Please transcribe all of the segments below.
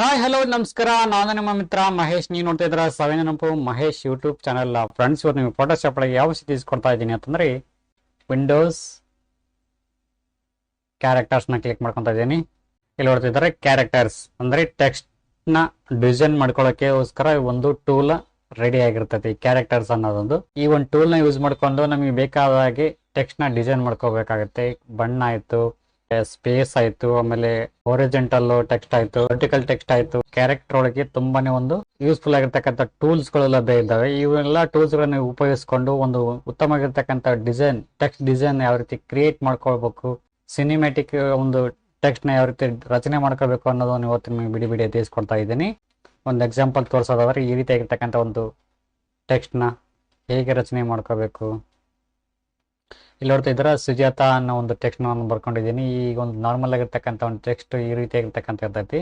Hi hello ನಮಸ್ಕಾರ. ನಾನು ನಿಮ್ಮ ಮಿತ್ರ ಮಹೇಶ್. ನೀವು ನೋಡ್ತಾ ಇದ್ರ ಸವಿನ ನೆನಪು ಮಹೇಶ್ ಯೂಟ್ಯೂಬ್ ಚಾನಲ್. ಫ್ರೆಂಡ್ಸ್ ಇವತ್ತು ನಿಮಗೆ ಫೋಟೋಶಾಪ್ ಒಳಗೆ ಯಾವ ಸಿಟೀಸ್ ಕೊಡ್ತಾ ಇದ್ದೀನಿ ಅಂತಂದ್ರೆ ವಿಂಡೋಸ್ ಕ್ಯಾರೆಕ್ಟರ್ಸ್ನ ಕ್ಲಿಕ್ ಮಾಡ್ಕೊಂತ ಇದ್ದೀನಿ. ಇಲ್ಲಿ ನೋಡ್ತಾ ಇದ್ದಾರೆ ಕ್ಯಾರೆಕ್ಟರ್ಸ್ ಅಂದ್ರೆ ಟೆಕ್ಸ್ಟ್ನ ಡಿಸೈನ್ ಮಾಡ್ಕೊಳ್ಳೋಕೆಗೋಸ್ಕರ ಒಂದು ಟೂಲ್ ರೆಡಿ ಆಗಿರ್ತೈತಿ ಕ್ಯಾರೆಕ್ಟರ್ಸ್ ಅನ್ನೋದೊಂದು. ಈ ಒಂದು ಟೂಲ್ನ ಯೂಸ್ ಮಾಡ್ಕೊಂಡು ನಮಗೆ ಬೇಕಾದ ಹಾಗೆ ಟೆಕ್ಸ್ಟ್ನ ಡಿಸೈನ್ ಮಾಡ್ಕೋಬೇಕಾಗುತ್ತೆ. ಬಣ್ಣ ಆಯ್ತು ಸ್ಪೇಸ್ ಆಯ್ತು, ಆಮೇಲೆ ಒರಿಜೆಂಟಲ್ ಟೆಕ್ಸ್ಟ್ ಆಯ್ತು ವರ್ಟಿಕಲ್ ಟೆಕ್ಸ್ಟ್ ಆಯ್ತು. ಕ್ಯಾರೆಕ್ಟರ್ ಒಳಗೆ ತುಂಬಾನೇ ಒಂದು ಯೂಸ್ಫುಲ್ ಆಗಿರ್ತಕ್ಕಂಥ ಟೂಲ್ಸ್ಗಳು ಲಭ್ಯ ಇದ್ದಾವೆ. ಇವೆಲ್ಲ ಟೂಲ್ಸ್ ಗಳನ್ನ ಉಪಯೋಗಿಸಿಕೊಂಡು ಒಂದು ಉತ್ತಮವಾಗಿರ್ತಕ್ಕಂಥ ಡಿಸೈನ್ ಟೆಕ್ಸ್ಟ್ ಡಿಸೈನ್ ಯಾವ ರೀತಿ ಕ್ರಿಯೇಟ್ ಮಾಡ್ಕೊಳ್ಬೇಕು ಸಿನಿಮ್ಯಾಟಿಕ್ ಒಂದು ಟೆಕ್ಸ್ಟ್ನ ಯಾವ ರೀತಿ ರಚನೆ ಮಾಡ್ಕೋಬೇಕು ಅನ್ನೋದನ್ನ ಇವತ್ತು ನಿಮಗೆ ಬಿಡಿ ಬಿಡಿ ತಿಳಿಸ್ಕೊಡ್ತಾ ಇದ್ದೀನಿ. ಒಂದು ಎಕ್ಸಾಂಪಲ್ ತೋರಿಸೋದಾದ್ರೆ ಈ ರೀತಿ ರೀತಿಯಾಗಿರ್ತಕ್ಕಂಥ ಒಂದು ಟೆಕ್ಸ್ಟ್ನ ಹೇಗೆ ರಚನೆ ಮಾಡ್ಕೋಬೇಕು ಇಲ್ಲಿ ನೋಡ್ತಾ ಇದ್ರ ಸುಜಾತ ಅನ್ನೋ ಒಂದು ಟೆಕ್ಸ್ಟ್ ನಾನು ಬರ್ಕೊಂಡಿದ್ದೀನಿ. ಈಗ ಒಂದು ನಾರ್ಮಲ್ ಆಗಿರ್ತಕ್ಕಂಥ ಒಂದು ಟೆಕ್ಸ್ಟ್ ಈ ರೀತಿ ಆಗಿರ್ತಕ್ಕಂಥ ಇರ್ತೈತಿ.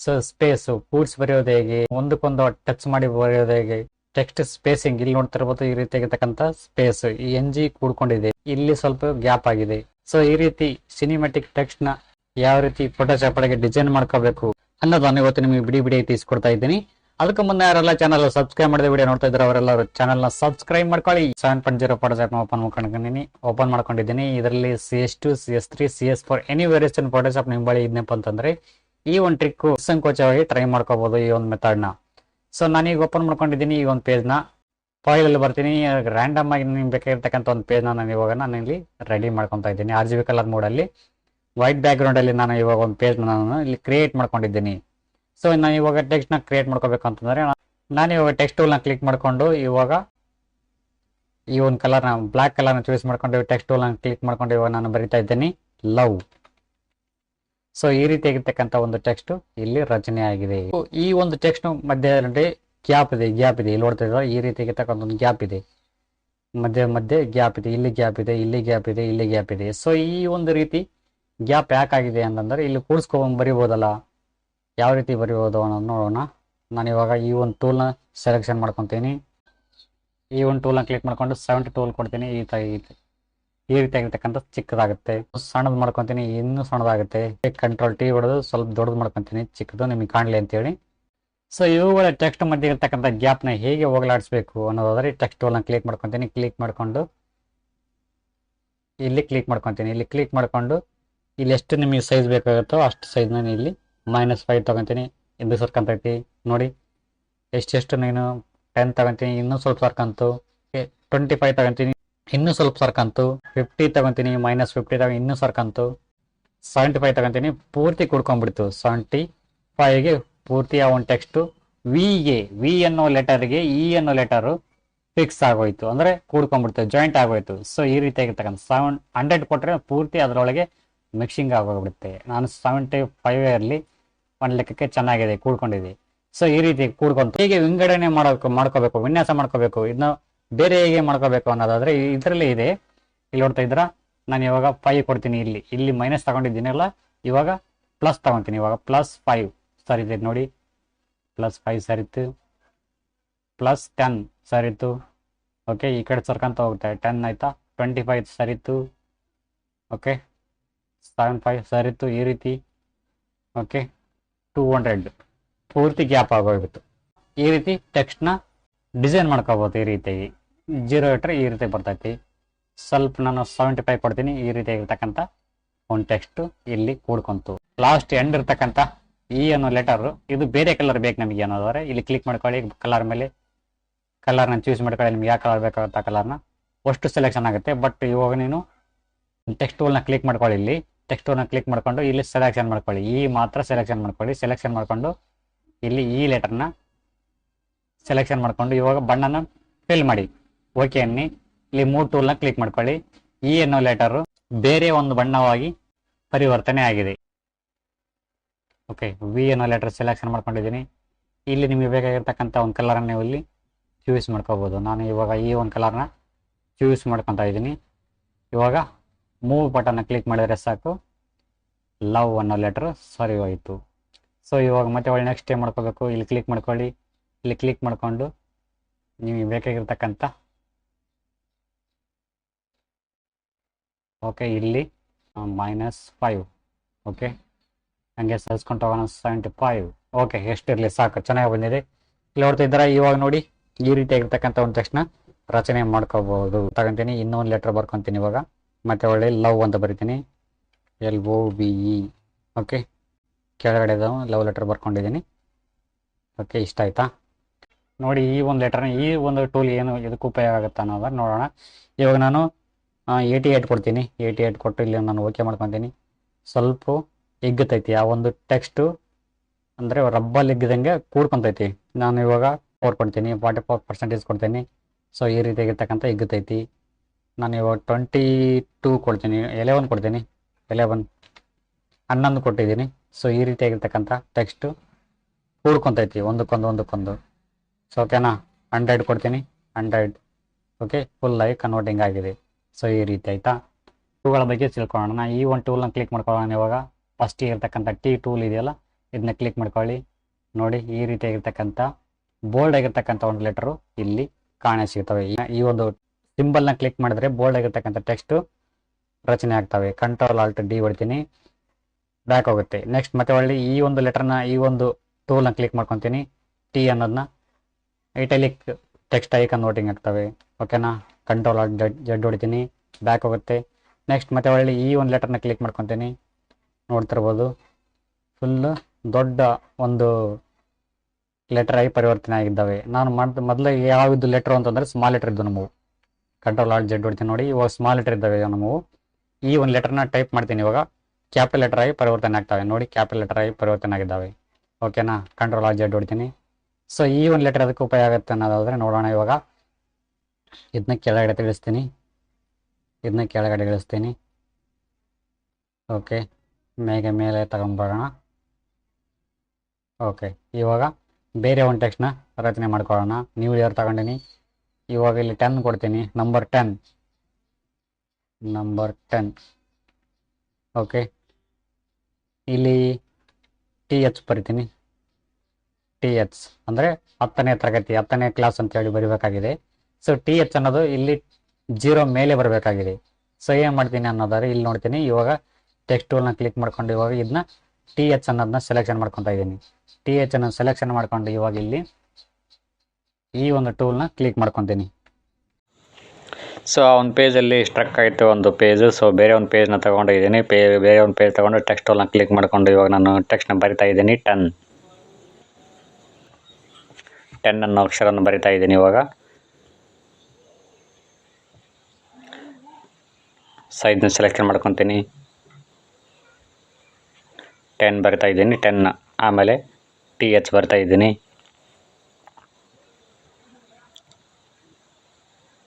ಸೊ ಸ್ಪೇಸ್ ಕೂಡ್ಸ್ ಬರೆಯೋದು ಹೇಗೆ? ಒಂದಕ್ಕೊಂದು ಟಚ್ ಮಾಡಿ ಬರೆಯೋದು ಹೇಗೆ? ಟೆಕ್ಸ್ಟ್ ಸ್ಪೇಸಿಂಗ್ ಇಲ್ಲಿ ನೋಡ್ತಾ ಇರ್ಬೋದು ಈ ರೀತಿ ಆಗಿರ್ತಕ್ಕಂಥ ಸ್ಪೇಸ್ ಈ ಎನ್ ಜಿ ಕೂಡ್ಕೊಂಡಿದೆ. ಇಲ್ಲಿ ಸ್ವಲ್ಪ ಗ್ಯಾಪ್ ಆಗಿದೆ. ಸೊ ಈ ರೀತಿ ಸಿನಿಮ್ಯಾಟಿಕ್ ಟೆಕ್ಸ್ಟ್ನ ಯಾವ ರೀತಿ ಫೋಟೋಶಾಪ್ ಒಳಗೆ ಡಿಸೈನ್ ಮಾಡ್ಕೋಬೇಕು ಅನ್ನೋದನ್ನ ಇವತ್ತು ನಿಮಗೆ ಬಿಡಿ ಬಿಡಿ ತಿಳಿಸ್ಕೊಡ್ತಾ ಇದ್ದೀನಿ. ಅದಕ್ಕೆ ಮುಂದೆ ಯಾರೆಲ್ಲ ಚಾನಲ್ ಸಬ್ಸ್ಕ್ರೈಬ್ ಮಾಡಿದ ವಿಡಿಯೋ ನೋಡ್ತಾ ಇದ್ರೆ ಅವರೆಲ್ಲರೂ ಚಾನಲ್ನ ಸಬ್ಸ್ಕ್ರೈಬ್ ಮಾಡ್ಕೊಳ್ಳಿ. Seven point zero Photoshop open ಮಾಡ್ಕೊಂಡಿದ್ದೀನಿ. ಓಪನ್ ಮಾಡ್ಕೊಂಡಿದ್ದೀನಿ. ಇದರಲ್ಲಿ C S two C S three C S four any variation Photoshop ನಿಮ್ಮ ಬಳಿ ಇದನ್ನಪ್ಪ ಅಂತಂದ್ರೆ ಈ ಒಂದು ಟ್ರಿಕ್ ಸಂಕೋಚವಾಗಿ ಟ್ರೈ ಮಾಡ್ಕೋಬಹುದು ಈ ಒಂದು ಮೆಥಡ್ನ. ಸೊ ನಾನೀಗ ಓಪನ್ ಮಾಡ್ಕೊಂಡಿದ್ದೀನಿ ಈ ಒಂದು ಪೇಜ್ನ. ಫೈಲ್ ಅಲ್ಲಿ ಬರ್ತೀನಿ. ರ್ಯಾಂಡಮ್ ಆಗಿ ನಿಮ್ಗೆ ಬೇಕಾಗಿರ್ತಕ್ಕಂಥ ಒಂದು ಪೇಜ್ ನಾನು ಇವಾಗ ನಾನು ಇಲ್ಲಿ ರೆಡಿ ಮಾಡ್ಕೊತಾ ಇದ್ದೀನಿ. R G B colour mode ಅಲ್ಲಿ. ವೈಟ್ ಬ್ಯಾಕ್ ಅಲ್ಲಿ ನಾನು ಇವಾಗ ಒಂದು ಪೇಜ್ ನಾನು ಇಲ್ಲಿ ಕ್ರಿಯೇಟ್ ಮಾಡ್ಕೊಂಡಿದ್ದೀನಿ. ಸೊ ನಾನು ಇವಾಗ ಟೆಕ್ಸ್ಟ್ನ ಕ್ರಿಯೇಟ್ ಮಾಡ್ಕೋಬೇಕು ಅಂತಂದ್ರೆ ನಾ- ನಾನು ಇವಾಗ ಟೆಕ್ಸ್ಟ್ ಟೂಲ್ನ ಕ್ಲಿಕ್ ಮಾಡ್ಕೊಂಡು ಇವಾಗ ಈ ಒಂದು ಕಲರ್ನ ಬ್ಲಾಕ್ ಕಲರ್ನ ಚೂಸ್ ಮಾಡ್ಕೊಂಡು ಟೆಕ್ಸ್ಟ್ ಟೂಲ್ನ ಕ್ಲಿಕ್ ಮಾಡ್ಕೊಂಡು ಇವಾಗ ನಾನು ಬರಿತಾ ಇದ್ದೀನಿ ಲವ್ ಸೊ ಈ ರೀತಿಯಾಗಿರ್ತಕ್ಕಂಥ ಒಂದು ಟೆಕ್ಸ್ಟ್ ಇಲ್ಲಿ ರಚನೆ ಆಗಿದೆ. ಈ ಒಂದು ಟೆಕ್ಸ್ಟ್ ಮಧ್ಯದಲ್ಲಿ ಗ್ಯಾಪ್ ಇದೆ ಗ್ಯಾಪ್ ಇದೆ. ಇಲ್ಲಿ ನೋಡ್ತಾ ಈ ರೀತಿಯಾಗಿರ್ತಕ್ಕಂಥ ಒಂದು ಗ್ಯಾಪ್ ಇದೆ. ಮಧ್ಯೆ ಮಧ್ಯೆ ಗ್ಯಾಪ್ ಇದೆ, ಇಲ್ಲಿ ಗ್ಯಾಪ್ ಇದೆ, ಇಲ್ಲಿ ಗ್ಯಾಪ್ ಇದೆ, ಇಲ್ಲಿ ಗ್ಯಾಪ್ ಇದೆ. ಸೊ ಈ ಒಂದು ರೀತಿ ಗ್ಯಾಪ್ ಯಾಕಾಗಿದೆ ಅಂತಂದ್ರೆ, ಇಲ್ಲಿ ಕೂಡಿಸ್ಕೊಂಡ್ ಬರಿಬೋದಲ್ಲ. ಯಾವ ರೀತಿ ಬರಿಬೋದು ಅನ್ನೋದು ನೋಡೋಣ. ನಾನು ಇವಾಗ ಈ ಒಂದು ಟೂಲ್ನ ಸೆಲೆಕ್ಷನ್ ಮಾಡ್ಕೊತೀನಿ. ಈ ಒಂದು ಟೂಲ್ನ ಕ್ಲಿಕ್ ಮಾಡ್ಕೊಂಡು ಸೆವೆಂಟಿ ಟೂಲ್ ಕೊಡ್ತೀನಿ. ಈ ತ ಈ ರೀತಿ ಆಗಿರ್ತಕ್ಕಂಥ ಚಿಕ್ಕದಾಗುತ್ತೆ. ಸಣ್ಣದು ಮಾಡ್ಕೊತೀನಿ, ಇನ್ನೂ ಸಣ್ಣದಾಗುತ್ತೆ. ಕಂಟ್ರೋಲ್ ಟಿ ಹೊಡೆದು ಸ್ವಲ್ಪ ದೊಡ್ಡದು ಮಾಡ್ಕೊತೀನಿ. ಚಿಕ್ಕದು ನಿಮಗೆ ಕಾಣಲಿ ಅಂತೇಳಿ. ಸೊ ಇವುಗಳ ಟೆಕ್ಸ್ಟ್ ಮಧ್ಯೆ ಇರ್ತಕ್ಕಂಥ ಗ್ಯಾಪ್ನ ಹೇಗೆ ಹೋಗಲಾಡಿಸ್ಬೇಕು ಅನ್ನೋದಾದರೆ ಟೆಕ್ಸ್ಟ್ ಟೂಲ್ನ ಕ್ಲಿಕ್ ಮಾಡ್ಕೊತೀನಿ. ಕ್ಲಿಕ್ ಮಾಡ್ಕೊಂಡು ಇಲ್ಲಿ ಕ್ಲಿಕ್ ಮಾಡ್ಕೊತೀನಿ. ಇಲ್ಲಿ ಕ್ಲಿಕ್ ಮಾಡ್ಕೊಂಡು ಇಲ್ಲಿ ಎಷ್ಟು ನಿಮಗೆ ಸೈಜ್ ಬೇಕಾಗುತ್ತೋ ಅಷ್ಟು ಸೈಜ್ ನಾನು ಇಲ್ಲಿ ಮೈನಸ್ ಫೈವ್ ತಗೊಂತೀನಿ, ಇದು ಸರ್ಕಂತೈತಿ ನೋಡಿ ಎಷ್ಟೆಷ್ಟು ನೀನು ಟೆನ್ ತಗೊಂತೀನಿ, ಇನ್ನೂ ಸ್ವಲ್ಪ ಸರ್ಕಂತು ಟ್ವೆಂಟಿ ಫೈವ್ ತಗೊಂತೀನಿ, ಇನ್ನೂ ಸ್ವಲ್ಪ ಸರ್ಕಂತು ಫಿಫ್ಟಿ ತಗೊಂತೀನಿ ಮೈನಸ್ ಫಿಫ್ಟಿ ತಗೊಂಡು ಇನ್ನೂ ಸರ್ಕಂತು ಸೆವೆಂಟಿ ಫೈವ್ ತಗೊಂತೀನಿ, ಪೂರ್ತಿ ಕುಡ್ಕೊಂಡ್ಬಿಡ್ತು. ಸೆವೆಂಟಿ ಫೈವ್ಗೆ ಪೂರ್ತಿ ಆ ಒಂದು ಟೆಕ್ಸ್ಟು ವಿಗೆ ವಿ ಅನ್ನೋ ಲೆಟರ್ಗೆ ಇ ಅನ್ನೋ ಲೆಟರು ಫಿಕ್ಸ್ ಆಗೋಯ್ತು. ಅಂದರೆ ಕೂಡ್ಕೊಂಡ್ಬಿಡ್ತು ಜಾಯಿಂಟ್ ಆಗೋಯ್ತು. ಸೊ ಈ ರೀತಿಯಾಗಿರ್ತಕ್ಕಂಥ ಸೆವೆನ್ ಹಂಡ್ರೆಡ್ ಕೊಟ್ಟರೆ ಪೂರ್ತಿ ಅದರೊಳಗೆ ಮಿಕ್ಸಿಂಗ್ ಆಗೋಗ್ಬಿಡುತ್ತೆ. ನಾನು ಸೆವೆಂಟಿ ಫೈವ್ ಇಯರ್ಲಿ ಒಂದು ಲೆಕ್ಕಕ್ಕೆ ಚೆನ್ನಾಗಿದೆ ಕೂಡ್ಕೊಂಡಿದೆ ಸೊ ಈ ರೀತಿ ಕೂಡ್ಕೊಂತ ಹೇಗೆ ವಿಂಗಡಣೆ ಮಾಡೋಕೆ, ಮಾಡ್ಕೋಬೇಕು, ವಿನ್ಯಾಸ ಮಾಡ್ಕೋಬೇಕು ಇದನ್ನ ಬೇರೆ ಹೇಗೆ ಮಾಡ್ಕೋಬೇಕು ಅನ್ನೋದಾದ್ರೆ ಇದರಲ್ಲೇ ಇದೆ. ಇಲ್ಲಿ ನೋಡ್ತಾ ಇದ್ರ ನಾನು ಇವಾಗ ಫೈವ್ ಕೊಡ್ತೀನಿ ಇಲ್ಲಿ. ಇಲ್ಲಿ ಮೈನಸ್ ತಗೊಂಡಿದ್ದೀನಲ್ಲ, ಇವಾಗ ಪ್ಲಸ್ ತಗೊಂತೀನಿ. ಇವಾಗ ಪ್ಲಸ್ ಫೈವ್ ಸರಿದೆ ನೋಡಿ. ಪ್ಲಸ್ ಫೈವ್ ಸರಿತು ಪ್ಲಸ್ ಟೆನ್ ಸರಿತು ಓಕೆ ಈ ಕಡೆ ಸರ್ಕಂತ ಹೋಗುತ್ತೆ. ಟೆನ್ ಆಯ್ತಾ? ಟ್ವೆಂಟಿ ಫೈವ್ ಸರಿತು ಓಕೆ ಸೆವೆನ್ ಫೈವ್ ಸರಿತು ಈ ರೀತಿ. ಓಕೆ ಟೂ ಹಂಡ್ರೆಡ್ ಪೂರ್ತಿ ಗ್ಯಾಪ್ ಆಗೋಗಿತ್ತು ಈ ರೀತಿ ಟೆಕ್ಸ್ಟ್ನ ಡಿಸೈನ್ ಮಾಡ್ಕೋಬೋದು ಈ ರೀತಿಯಾಗಿ ಜೀರೋ ಇಟ್ರೆ ಈ ರೀತಿ ಬರ್ತೈತಿ. ಸ್ವಲ್ಪ ನಾನು ಸೆವೆಂಟಿ ಫೈವ್ ಕೊಡ್ತೀನಿ, ಈ ರೀತಿ ಇರ್ತಕ್ಕಂಥ ಒಂದು ಟೆಕ್ಸ್ಟ್ ಇಲ್ಲಿ ಕೂಡ್ಕೊಂತು. ಲಾಸ್ಟ್ ಎಂಡ್ ಇರ್ತಕ್ಕಂಥ ಈ ಅನ್ನೋ ಲೆಟರ್ ಇದು ಬೇರೆ ಕಲರ್ ಬೇಕು ನಮಗೆ ಅನ್ನೋದಾದ್ರೆ ಇಲ್ಲಿ ಕ್ಲಿಕ್ ಮಾಡ್ಕೊಳ್ಳಿ ಕಲರ್ ಮೇಲೆ ಕಲರ್ನ ಚೂಸ್ ಮಾಡ್ಕೊಳ್ಳಿ, ನಿಮ್ಗೆ ಯಾವ ಕಲರ್ ಬೇಕಾಗುತ್ತೆ ಆ ಕಲರ್ನ ಅಷ್ಟು ಸೆಲೆಕ್ಷನ್ ಆಗುತ್ತೆ ಬಟ್ ಇವಾಗ ನೀನು ಟೆಕ್ಸ್ಟ್ ಟೂಲ್ನ ಕ್ಲಿಕ್ ಮಾಡ್ಕೊಳ್ಳಿ ಇಲ್ಲಿ. ಟೆಕ್ಸ್ಟ್ ಟೂಲ್ನ ಕ್ಲಿಕ್ ಮಾಡ್ಕೊಂಡು ಇಲ್ಲಿ ಸೆಲೆಕ್ಷನ್ ಮಾಡ್ಕೊಳ್ಳಿ. ಈ ಮಾತ್ರ ಸೆಲೆಕ್ಷನ್ ಮಾಡ್ಕೊಳ್ಳಿ. ಸೆಲೆಕ್ಷನ್ ಮಾಡ್ಕೊಂಡು ಇಲ್ಲಿ ಈ ಲೆಟರ್ನ ಸೆಲೆಕ್ಷನ್ ಮಾಡ್ಕೊಂಡು ಇವಾಗ ಬಣ್ಣನ ಫಿಲ್ ಮಾಡಿ. ಓಕೆ ಅನ್ನಿ. ಇಲ್ಲಿ ಮೂರು ಟೂಲ್ನ ಕ್ಲಿಕ್ ಮಾಡ್ಕೊಳ್ಳಿ. ಈ ಅನ್ನೋ ಲೆಟರು ಬೇರೆ ಒಂದು ಬಣ್ಣವಾಗಿ ಪರಿವರ್ತನೆ ಆಗಿದೆ. ಓಕೆ ವಿ ಅನ್ನೋ ಲೆಟರ್ ಸೆಲೆಕ್ಷನ್ ಮಾಡ್ಕೊಂಡಿದ್ದೀನಿ. ಇಲ್ಲಿ ನಿಮಗೆ ಬೇಕಾಗಿರ್ತಕ್ಕಂಥ ಒಂದು ಕಲರನ್ನು ನೀವು ಇಲ್ಲಿ ಚೂಸ್ ಮಾಡ್ಕೋಬೋದು. ನಾನು ಇವಾಗ ಈ ಒಂದು ಕಲರ್ನ ಚೂಸ್ ಮಾಡ್ಕೊತಾ ಇದ್ದೀನಿ. ಇವಾಗ ಮೂವ್ ಬಟನ್ ಕ್ಲಿಕ್ ಮಾಡಿದರೆ ಸಾಕು. ಲವ್ ಅನ್ನೋ ಲೆಟ್ರ್ ಸರಿ ಹೋಯಿತು. ಸೊ ಇವಾಗ ಮತ್ತೆ ಒಳ್ಳೆ ನೆಕ್ಸ್ಟ್ ಏನು ಮಾಡ್ಕೋಬೇಕು? ಇಲ್ಲಿ ಕ್ಲಿಕ್ ಮಾಡ್ಕೊಳ್ಳಿ. ಇಲ್ಲಿ ಕ್ಲಿಕ್ ಮಾಡಿಕೊಂಡು ನಿಮಗೆ ಬೇಕಾಗಿರ್ತಕ್ಕಂಥ ಓಕೆ ಇಲ್ಲಿ ಮೈನಸ್ ಫೈವ್ ಓಕೆ ಹಂಗೆ ಸರಿಸ್ಕೊಂಡು ಹೋಗೋಣ ಸೆವೆಂಟಿ ಫೈವ್ ಓಕೆ ಎಷ್ಟಿರಲಿ ಸಾಕು. ಚೆನ್ನಾಗಿ ಬಂದಿದೆ. ಇಲ್ಲಿ ನೋಡ್ತಾ ಇದ್ದಾರೆ ಇವಾಗ ನೋಡಿ, ಈ ರೀತಿಯಾಗಿರ್ತಕ್ಕಂಥ ಒಂದು ತಕ್ಷಣ ರಚನೆ ಮಾಡ್ಕೋಬಹುದು. ತಗೊಂತೀನಿ, ಇನ್ನೊಂದು ಲೆಟರ್ ಬರ್ಕೊಂತೀನಿ ಇವಾಗ. ಮತ್ತೆ ಒಳ್ಳೆ ಲವ್ ಅಂತ ಬರಿತೀನಿ. L O V E okay ಕೆಳಗಡೆ ಲವ್ ಲೆಟರ್ ಬರ್ಕೊಂಡಿದ್ದೀನಿ. ಓಕೆ ಇಷ್ಟ ಆಯ್ತಾ? ನೋಡಿ, ಈ ಒಂದು ಲೆಟರ್ನ ಈ ಒಂದು ಟೂಲ್ ಏನು ಇದಕ್ಕೆ ಉಪಯೋಗ ಆಗುತ್ತೆ ಅನ್ನೋದ್ರ ನೋಡೋಣ. ಇವಾಗ ನಾನು ಏಯ್ಟಿ ಏಟ್ ಕೊಡ್ತೀನಿ. ಏಯ್ಟಿ ಏಟ್ ಕೊಟ್ಟು ಇಲ್ಲಿ ನಾನು ಓಕೆ ಮಾಡ್ಕೊತೀನಿ. ಸ್ವಲ್ಪ ಹಿಗ್ಗತೈತಿ ಆ ಒಂದು ಟೆಕ್ಸ್ಟು ಅಂದರೆ ರಬ್ಬಲ್ಲಿ ಹಿಗ್ಗದಂಗೆ ಕೂಡ್ಕೊತೈತಿ. ನಾನು ಇವಾಗ ಫೋರ್ ಕೊಡ್ತೀನಿ. ಫಾರ್ಟಿ ಫೋರ್ ಪರ್ಸೆಂಟೇಜ್ ಕೊಡ್ತೀನಿ. ಸೊ ಈ ರೀತಿಯಾಗಿರ್ತಕ್ಕಂಥ ಹಿಗ್ಗತೈತಿ ನಾನು ಇವಾಗ ಟ್ವೆಂಟಿ ಟೂ ಕೊಡ್ತೀನಿ ಎಲೆವನ್ ಕೊಡ್ತೀನಿ ಎಲೆವನ್ ಹನ್ನೊಂದು ಕೊಟ್ಟಿದ್ದೀನಿ. ಸೊ ಈ ರೀತಿಯಾಗಿರ್ತಕ್ಕಂಥ ಟೆಕ್ಸ್ಟು ಕೂಡ್ಕೊತೈತಿ ಒಂದಕ್ಕೊಂದು ಒಂದಕ್ಕೊಂದು. ಸೊ ಓಕೆನಾ ಹಂಡ್ರೆಡ್ ಕೊಡ್ತೀನಿ ಹಂಡ್ರೆಡ್ ಓಕೆ ಫುಲ್ ಆಗಿ ಕನ್ವರ್ಟಿಂಗ್ ಆಗಿದೆ. ಸೊ ಈ ರೀತಿ ಆಯಿತಾ? ಟೂಗಳ ಬಗ್ಗೆ ತಿಳ್ಕೊಳ್ಳೋಣ. ಈ ಒಂದು ಟೂಲ್ನ ಕ್ಲಿಕ್ ಮಾಡ್ಕೊಳ್ಳೋಣ ಇವಾಗ. ಫಸ್ಟ್ ಇರ್ತಕ್ಕಂಥ ಟಿ ಟೂಲ್ ಇದೆಯಲ್ಲ ಇದನ್ನ ಕ್ಲಿಕ್ ಮಾಡ್ಕೊಳ್ಳಿ. ನೋಡಿ, ಈ ರೀತಿಯಾಗಿರ್ತಕ್ಕಂಥ ಬೋಲ್ಡ್ ಆಗಿರ್ತಕ್ಕಂಥ ಒಂದು ಲೆಟರು ಇಲ್ಲಿ ಕಾಣ ಸಿಗ್ತವೆ ಈ- ಈ ಒಂದು ಸಿಂಬಲ್ನ ಕ್ಲಿಕ್ ಮಾಡಿದ್ರೆ ಬೋಲ್ಡ್ ಆಗಿರ್ತಕ್ಕಂಥ ಟೆಕ್ಸ್ಟು ರಚನೆ ಆಗ್ತವೆ. ಕಂಟ್ರೋಲ್ ಆಲ್ಟ್ ಡಿ ಹೊಡಿತೀನಿ. ಬ್ಯಾಕ್ ಹೋಗುತ್ತೆ. ನೆಕ್ಸ್ಟ್ ಮತ್ತೆ ಒಳ್ಳೆ ಈ ಒಂದು ಲೆಟರ್ನ ಈ ಒಂದು ಟೂಲ್ನ ಕ್ಲಿಕ್ ಮಾಡ್ಕೊತೀನಿ. ಟಿ ಅನ್ನೋದನ್ನ ಇಟಲಿಕ್ ಟೆಕ್ಸ್ಟ್ ಆಗಿ ಕನ್ವರ್ಟಿಂಗ್ ಆಗ್ತವೆ. ಓಕೆನಾ ಕಂಟ್ರೋಲ್ ಆಲ್ಟ್ ಜಡ್ ಹೊಡಿತೀನಿ. ಬ್ಯಾಕ್ ಹೋಗುತ್ತೆ. ನೆಕ್ಸ್ಟ್ ಮತ್ತೆ ಒಳ್ಳೆ ಈ ಒಂದು ಲೆಟರ್ನ ಕ್ಲಿಕ್ ಮಾಡ್ಕೊತೀನಿ. ನೋಡ್ತಿರ್ಬೋದು. ಫುಲ್ ದೊಡ್ಡ ಒಂದು ಲೆಟರ್ ಆಗಿ ಪರಿವರ್ತನೆ ಆಗಿದ್ದಾವೆ. ನಾನು ಮಾಡಿದ, ಮೊದಲು ಯಾವಿದ್ದು ಲೆಟರ್ ಅಂತಂದ್ರೆ ಸ್ಮಾಲ್ ಲೆಟರ್ ಇದ್ದು ನಮ್ಮವು ಕಂಟ್ರೋಲ್ ಆಲ್ ಜೆಡ್ ಹೊಡಿತೀನಿ ನೋಡಿ. ಇವಾಗ ಸ್ಮಾಲ್ ಲೆಟರ್ ಇದ್ದಾವೆ ನಾವು ಈ ಒಂದು ಲೆಟರ್ನ ಟೈಪ್ ಮಾಡ್ತೀನಿ ಇವಾಗ. ಕ್ಯಾಪಿಟಲ್ ಲೆಟರ್ ಆಗಿ ಪರಿವರ್ತನೆ ಆಗ್ತವೆ. ನೋಡಿ ಕ್ಯಾಪಿಟಲ್ ಲೆಟರ್ ಆಗಿ ಪರಿವರ್ತನೆ ಆಗಿದ್ದಾವೆ. ಓಕೆನಾ ಕಂಟ್ರೋಲ್ ಆಲ್ ಜೆಡ್ ಹೊಡಿತೀನಿ. ಸೊ ಈ ಒಂದು ಲೆಟರ್ ಅದಕ್ಕೆ ಉಪಯೋಗ ಆಗುತ್ತೆ ಅನ್ನೋದಾದರೆ ನೋಡೋಣ ಇವಾಗ. ಇದನ್ನ ಕೆಳಗಡೆ ತಿಳಿಸ್ತೀನಿ. ಇದನ್ನ ಕೆಳಗಡೆ ಇಳಿಸ್ತೀನಿ ಓಕೆ ಮೇಗೆ ಮೇಲೆ ತಗೊಂಬರೋಣ ಓಕೆ ಇವಾಗ ಬೇರೆ ಒಂದು ಟೆಕ್ಸ್ಟ್ನ ರಚನೆ ಮಾಡ್ಕೊಳ್ಳೋಣ. ನ್ಯೂ ಇಯರ್ ತಗೊಂಡಿನಿ? ಇವಾಗ ಇಲ್ಲಿ ಟೆನ್ ಕೊಡ್ತೀನಿ. Number ten number ten okay ಇಲ್ಲಿ ಟಿ ಎಚ್ ಬರಿತೀನಿ. ಟಿ ಎಚ್ ಅಂದರೆ ಹತ್ತನೇ ತರಗತಿ, ಹತ್ತನೇ ಕ್ಲಾಸ್ ಅಂತೇಳಿ ಬರಿಬೇಕಾಗಿದೆ. ಸೊ ಟಿ ಎಚ್ ಅನ್ನೋದು ಇಲ್ಲಿ ಜೀರೋ ಮೇಲೆ ಬರಬೇಕಾಗಿದೆ. ಸೊ ಏನು ಮಾಡ್ತೀನಿ ಅನ್ನೋದಾದ್ರೆ ಇಲ್ಲಿ ನೋಡ್ತೀನಿ. ಇವಾಗ ಟೆಕ್ಸ್ಟ್ ಟೂಲ್ನ ಕ್ಲಿಕ್ ಮಾಡ್ಕೊಂಡು ಇವಾಗ ಇದನ್ನ ಟಿ ಎಚ್ ಅನ್ನೋದನ್ನ ಸೆಲೆಕ್ಷನ್ ಮಾಡ್ಕೊತಾ ಇದ್ದೀನಿ. ಟಿ ಎಚ್ ಅನ್ನು ಸೆಲೆಕ್ಷನ್ ಮಾಡ್ಕೊಂಡು ಇವಾಗ ಇಲ್ಲಿ ಈ ಒಂದು ಟೂಲ್ನ ಕ್ಲಿಕ್ ಮಾಡ್ಕೊತೀನಿ. ಸೊ ಆ ಒಂದು ಪೇಜಲ್ಲಿ ಸ್ಟ್ರಕ್ ಆಯಿತು ಒಂದು ಪೇಜು ಸೊ ಬೇರೆ ಒಂದು ಪೇಜ್ನ ತೊಗೊಂಡಿದ್ದೀನಿ. ಪೇ ಬೇರೆ ಒಂದು ಪೇಜ್ ತೊಗೊಂಡು ಟೂಲ್ನ ಕ್ಲಿಕ್ ಮಾಡ್ಕೊಂಡು ಇವಾಗ ನಾನು ಟೆಕ್ಸ್ಟ್ನ ಬರಿತಾ ಇದ್ದೀನಿ. ಟೆನ್ ಟೆನ್ ಅನ್ನೋ ಅಕ್ಷರವನ್ನು ಬರಿತಾ ಇದ್ದೀನಿ ಇವಾಗ. ಸೈಜ್ನ ಸೆಲೆಕ್ಷನ್ ಮಾಡ್ಕೊತೀನಿ. ಟೆನ್ ಬರಿತಾ ಇದ್ದೀನಿ. ಟೆನ್ ಆಮೇಲೆ ಟಿ ಎಚ್ ಬರ್ತಾ ಇದ್ದೀನಿ.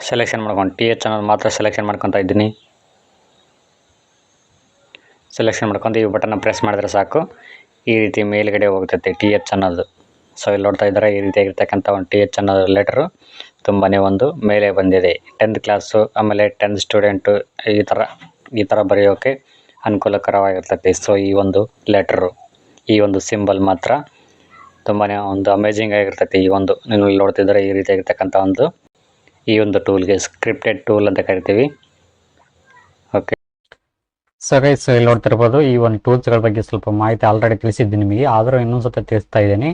ಸೆಲೆಕ್ಷನ್ ಮಾಡ್ಕೊಂಡು ಟಿ ಎಚ್ ಅನ್ನೋದು ಮಾತ್ರ ಸೆಲೆಕ್ಷನ್ ಮಾಡ್ಕೊತಾ ಇದ್ದೀನಿ. ಸೆಲೆಕ್ಷನ್ ಮಾಡ್ಕೊಂಡು ಈ ಬಟನ್ನ ಪ್ರೆಸ್ ಮಾಡಿದ್ರೆ ಸಾಕು. ಈ ರೀತಿ ಮೇಲ್ಗಡೆ ಹೋಗ್ತೈತೆ ಟಿ ಎಚ್ ಅನ್ನೋದು. ಸೊ ಇಲ್ಲಿ ನೋಡ್ತಾ ಇದ್ದಾರೆ, ಈ ರೀತಿಯಾಗಿರ್ತಕ್ಕಂಥ ಒಂದು ಟಿ ಎಚ್ ಅನ್ನೋದು ಲೆಟ್ರು ತುಂಬಾ ಒಂದು ಮೇಲೆ ಬಂದಿದೆ. ಟೆಂತ್ ಕ್ಲಾಸು ಆಮೇಲೆ ಟೆಂತ್ ಸ್ಟೂಡೆಂಟು ಈ ಥರ ಈ ಥರ ಬರೆಯೋಕ್ಕೆ ಅನುಕೂಲಕರವಾಗಿರ್ತೈತೆ. ಸೊ ಈ ಒಂದು ಲೆಟ್ರು ಈ ಒಂದು ಸಿಂಬಲ್ ಮಾತ್ರ ತುಂಬಾ ಒಂದು ಅಮೇಜಿಂಗ್ ಆಗಿರ್ತೈತೆ ಈ ಒಂದು. ನೀವು ಇಲ್ಲಿ ನೋಡ್ತಿದ್ದಾರೆ ಈ ರೀತಿಯಾಗಿರ್ತಕ್ಕಂಥ ಒಂದು ಈ ಒಂದು ಟೂಲ್ಗೆ ಸ್ಕ್ರಿಪ್ಟೆಡ್ ಟೂಲ್ ಅಂತ ಕರಿತೀವಿ. ಓಕೆ ಸೊ ಗೈಸ್ ಇಲ್ಲಿ ನೋಡ್ತಿರ್ಬೋದು ಈ ಒಂದು ಟೂಲ್ಸ್ಗಳ ಬಗ್ಗೆ ಸ್ವಲ್ಪ ಮಾಹಿತಿ ಆಲ್ರೆಡಿ ತಿಳಿಸಿದ್ದೀನಿ ನಿಮಗೆ, ಆದರೂ ಇನ್ನೊಂದು ಸತ ತಿಳಿಸ್ತಾ ಇದ್ದೀನಿ.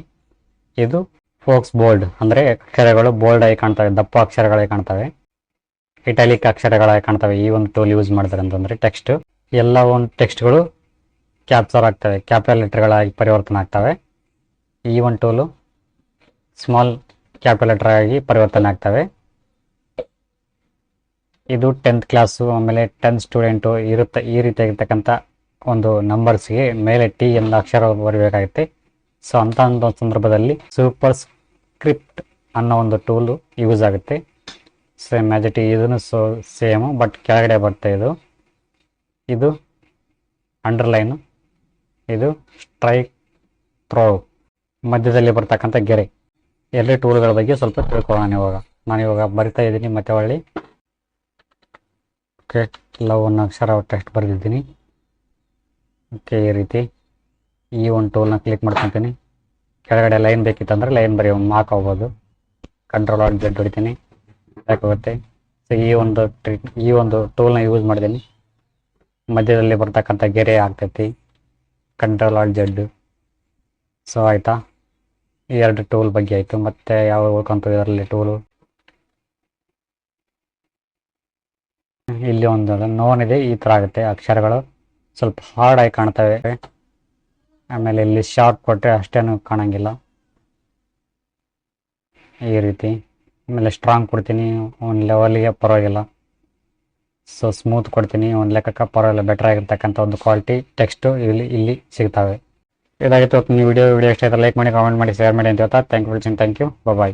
ಇದು ಫೋಕ್ಸ್ ಬೋಲ್ಡ್ ಅಂದರೆ ಅಕ್ಷರಗಳು ಬೋಲ್ಡ್ ಆಗಿ ಕಾಣ್ತವೆ, ದಪ್ಪ ಅಕ್ಷರಗಳಾಗಿ ಕಾಣ್ತವೆ. ಇಟಾಲಿಕ್ ಅಕ್ಷರಗಳಾಗಿ ಕಾಣ್ತವೆ ಈ ಒಂದು ಟೂಲ್ ಯೂಸ್ ಮಾಡಿದ್ರೆ ಅಂತಂದರೆ ಟೆಕ್ಸ್ಟ್ ಎಲ್ಲ ಒಂದು ಟೆಕ್ಸ್ಟ್ಗಳು ಕ್ಯಾಪ್ಚರ್ ಆಗ್ತವೆ ಕ್ಯಾಪಿಟಲ್ ಲೆಟರ್ಗಳಾಗಿ ಪರಿವರ್ತನೆ ಆಗ್ತವೆ. ಈ ಒಂದು ಟೂಲು ಸ್ಮಾಲ್ ಕ್ಯಾಪಿಟಲ್ ಲೆಟರ್ ಆಗಿ ಪರಿವರ್ತನೆ ಆಗ್ತವೆ. ಇದು ಟೆಂತ್ ಕ್ಲಾಸು ಆಮೇಲೆ ಟೆಂತ್ ಸ್ಟೂಡೆಂಟು ಇರುತ್ತೆ, ಈ ರೀತಿಯಾಗಿರ್ತಕ್ಕಂಥ ಒಂದು ನಂಬರ್ಸ್ಗೆ ಮೇಲೆ ಟಿ ಎಂದ ಅಕ್ಷರ ಬರಬೇಕಾಗುತ್ತೆ. ಸೊ ಅಂಥ ಒಂದು ಸಂದರ್ಭದಲ್ಲಿ ಸೂಪರ್ ಸ್ಕ್ರಿಪ್ಟ್ ಅನ್ನೋ ಒಂದು ಟೂಲು ಯೂಸ್ ಆಗುತ್ತೆ. ಸೇಮ್ ಮ್ಯಾಜಿಟಿ ಇದನ್ನು ಸೊ ಸೇಮು ಬಟ್ ಕೆಳಗಡೆ ಬರ್ತಾ ಇದು. ಇದು ಅಂಡರ್ಲೈನು ಇದು ಸ್ಟ್ರೈಕ್ ಥ್ರೋ ಮಧ್ಯದಲ್ಲಿ ಬರ್ತಕ್ಕಂಥ ಗೆರೆ. ಎರಡು ಟೂಲ್ಗಳ ಬಗ್ಗೆ ಸ್ವಲ್ಪ ತಿಳ್ಕೊಳ್ಳೋಣ ಇವಾಗ. ನಾನು ಇವಾಗ ಬರಿತಾ ಇದ್ದೀನಿ, ಮತ್ತೆ ಹೊಳ್ಳಿ ಓಕೆ ಲವ್ ಅನ್ನೋ ಅಕ್ಷರ ಟೆಕ್ಸ್ಟ್ ಬರೆದಿದ್ದೀನಿ. ಓಕೆ, ಈ ರೀತಿ. ಈ ಒಂದು ಟೂಲ್ನ ಕ್ಲಿಕ್ ಮಾಡ್ಕೊತೀನಿ. ಕೆಳಗಡೆ ಲೈನ್ ಬೇಕಿತ್ತಂದ್ರೆ ಲೈನ್ ಬರೀ ಮಾರ್ಕ್ ಆಗ್ಬೋದು. ಕಂಟ್ರೋಲ್ ಆಗಿ ಜಡ್ ಹೊಡಿತೀನಿ. ಸೊ ಈ ಒಂದು ಟ್ರಿ ಈ ಒಂದು ಟೂಲ್ನ ಯೂಸ್ ಮಾಡಿದ್ದೀನಿ ಮಧ್ಯದಲ್ಲಿ ಬರ್ತಕ್ಕಂಥ ಗೆರೆ ಆಗ್ತೈತಿ. ಕಂಟ್ರೋಲ್ ಆಲ್ ಜಡ್ ಸೊ ಆಯಿತಾ? ಈ ಎರಡು ಟೂಲ್ ಬಗ್ಗೆ ಆಯಿತು. ಮತ್ತು ಯಾವ ಉಳ್ಕೊಂತು ಇದರಲ್ಲಿ ಟೂಲು ಇಲ್ಲಿ ಒಂದು ನೋನ್ ಇದೆ ಈ ತರ ಆಗುತ್ತೆ. ಅಕ್ಷರಗಳು ಸ್ವಲ್ಪ ಹಾರ್ಡ್ ಆಗಿ ಕಾಣ್ತವೆ. ಆಮೇಲೆ ಇಲ್ಲಿ ಶಾರ್ಟ್ ಕೊಟ್ಟರೆ ಅಷ್ಟೇನು ಕಾಣಂಗಿಲ್ಲ. ಈ ರೀತಿ. ಆಮೇಲೆ ಸ್ಟ್ರಾಂಗ್ ಕೊಡ್ತೀನಿ, ಒಂದು ಲೆವೆಲ್ಗೆ ಪರವಾಗಿಲ್ಲ. ಸೊ ಸ್ಮೂತ್ ಕೊಡ್ತೀನಿ, ಒಂದು ಲೆಕ್ಕಕ್ಕೆ ಪರವಾಗಿಲ್ಲ. ಬೆಟರ್ ಆಗಿರ್ತಕ್ಕಂಥ ಒಂದು ಕ್ವಾಲಿಟಿ ಟೆಕ್ಸ್ಟು ಇಲ್ಲಿ ಇಲ್ಲಿ ಸಿಗ್ತವೆ. ಇದಾಗಿತ್ತು. ನೀವು ವಿಡಿಯೋ ವಿಡಿಯೋ ಇಷ್ಟ ಆಯಿತು ಲೈಕ್ ಮಾಡಿ ಕಾಮೆಂಟ್ ಮಾಡಿ ಶೇರ್ ಮಾಡಿ ಅಂತ ಹೇಳ್ತಾ thank you for watching thank you bye